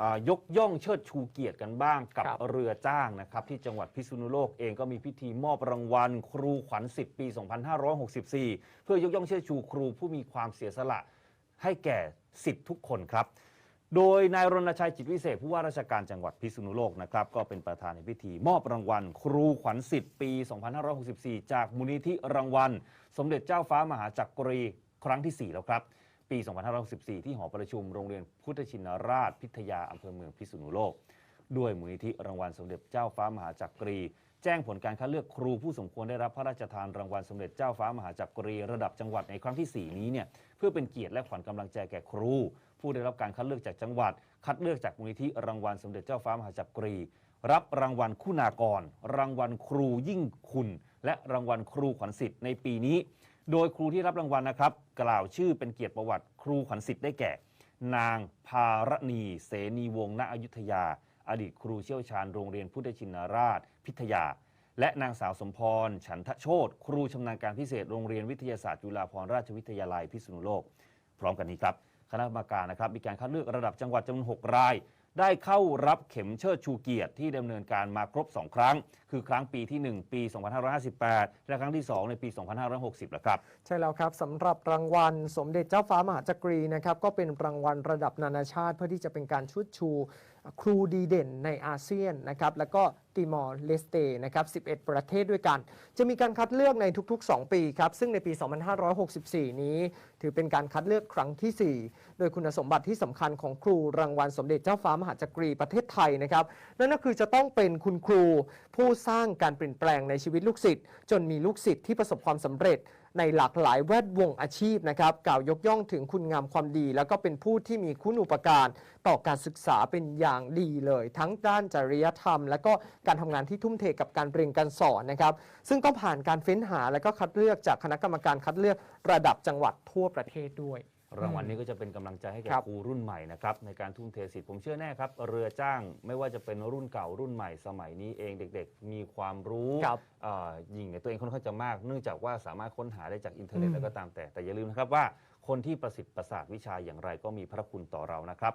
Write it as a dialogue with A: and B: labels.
A: อ่ายกย่องเชิดชูเกียรติกันบ้างกับ
B: ครับ
A: เรือจ้างนะครับ ที่จังหวัดพิษณุโลกเองก็มีพิธีมอบรางวัล ครูขวัญสิทธิ์ปี 2564 เพื่อยกย่องเชิดชูครูผู้มีความเสียสละให้แก่สิทธิ์ทุกคนครับ โดยนายรณชัยจิตวิเศษผู้ว่าราชการจังหวัดพิษณุโลกนะครับก็เป็นประธานในพิธีมอบรางวัล ครูขวัญสิทธิ์ปี 2564 จากมูลนิธิรางวัล สมเด็จเจ้าฟ้ามหาจักรีครั้งที่ 4 แล้วครับ ปี 2564 ที่หอประชุมโรงเรียนพุทธชินราชพิทยาอำเภอเมืองพิษณุโลก ด้วยมูลนิธิรางวัลสมเด็จเจ้าฟ้ามหาจักรี แจ้งผลการคัดเลือกครูผู้สมควรได้รับพระราชทานรางวัลสมเด็จเจ้าฟ้ามหาจักรี ระดับจังหวัดในครั้งที่ 4 นี้เนี่ยเพื่อเป็นเกียรติและขวัญกำลังใจแก่ครู ผู้ได้รับการคัดเลือกจากจังหวัด คัดเลือกจากมูลนิธิรางวัลสมเด็จเจ้าฟ้ามหาจักรี รับรางวัลคุณากร รางวัลครูยิ่งคุณ และรางวัลครูขวัญสิทธิ์ในปีนี้ โดยครูที่รับรางวัลนะครับ กล่าวชื่อเป็นเกียรติประวัติครูขวัญสิทธิ์ได้แก่ นางภารณีเสนีวงศ์ณอยุธยา อดีตครูเชี่ยวชาญโรงเรียนพุทธชินราช พิทยา และนางสาวสมพร ฉันทโชตครูชำนาญการพิเศษโรงเรียนวิทยาศาสตร์จุฬาภรณราชวิทยาลัยพิษณุโลก พร้อมกันนี้ครับคณะกรรมการนะครับมีการคัดเลือกระดับจังหวัดจำนวน6ราย ได้เข้ารับเข็มเชิดชูเกียรติที่ดำเนินการมาครบ 2 ครั้ง คือครั้งปีที่ 1 ปี 2558 และครั้งที่ 2 ในปี 2560แล้วครับ
B: ใช่แล้วครับสำหรับรางวัลสมเด็จเจ้าฟ้ามหาจักรีนะครับก็เป็นรางวัลระดับนานาชาติ เพื่อที่จะเป็นการชุดชูครูดีเด่นในอาเซียนนะครับแล้วก็ติมอร์เลสเตนะครับ 11 ประเทศด้วยกัน จะมีการคัดเลือกในทุกๆ 2 ปีครับ ซึ่งในปี 2564 นี้ ถือเป็นการคัดเลือกครั้งทีสี่4 โดยคุณสมบัติที่สำคัญของครูรางวัลสมเด็จเจ้าฟ้ามหาจักรีประเทศไทยนะครับ นั่นก็คือจะต้องเป็นคุณครูผู้สร้างการเปลี่ยนแปลงในชีวิตลูกศิษย์จนมีลูกศิษย์ที่ประสบความสำเร็จ ในหลากหลายแวดวงอาชีพนะครับกล่าวยกย่องถึงคุณงามความดี แล้วก็เป็นผู้ที่มีคุณอุปการต่อการศึกษาเป็นอย่างดีเลย ทั้งด้านจริยธรรม และก็การทำงานที่ทุ่มเทกับการเรียนการสอนนะครับซึ่งต้องผ่านการเฟ้นหาและก็คัดเลือกจากคณะกรรมการคัดเลือกระดับจังหวัดทั่วประเทศด้วย
A: รางวัลนี้ก็จะเป็นกำลังใจให้แก่
B: ครับ
A: ครูรุ่นใหม่นะครับในการทุ่มเทสิทธิ์ผมเชื่อแน่ครับ เรือจ้างไม่ว่าจะเป็นรุ่นเก่ารุ่นใหม่สมัยนี้เองเด็ก ๆ มีความรู้
B: ครับ
A: เอ่อยิงในตัวเองค่อนข้างจะมาก เนื่องจากว่าสามารถค้นหาได้จากอินเทอร์เน็ต
B: อืม
A: แล้วก็ตามแต่แต่อย่าลืมนะครับว่าคนที่ประสิทธิ์ประสาทวิชาอย่างไรก็มีพระคุณต่อเรานะครับ